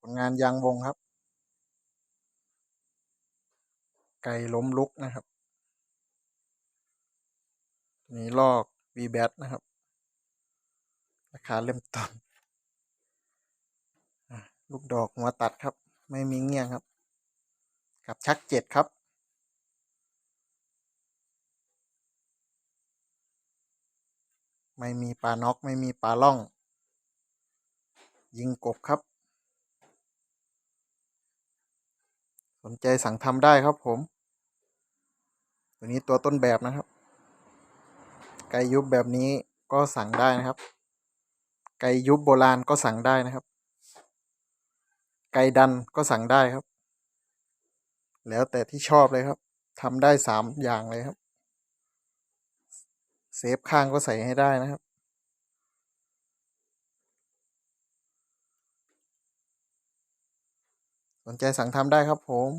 ผลงานยางวงครับ ไก่ล้มลุกนะครับนี่ลอก v b a t นะครับ ราคาเริ่มต้นอะลูกดอกหัวตัดครับ ไม่มีเงี้ยงครับ กับชักเจ็ดครับ ไม่มีปลาน็อกไม่มีปลาล่อง ยิงกบครับ สนใจสั่งทำได้ครับผม ตัวนี้ตัวต้นแบบนะครับ ไก่ยุบแบบนี้ก็สั่งได้นะครับ ไก่ยุบโบราณก็สั่งได้นะครับ ไก่ดันก็สั่งได้ครับ แล้วแต่ที่ชอบเลยครับทำได้สามอย่างเลยครับ เซฟข้างก็ใส่ให้ได้นะครับ สนใจสั่งทำได้ครับผม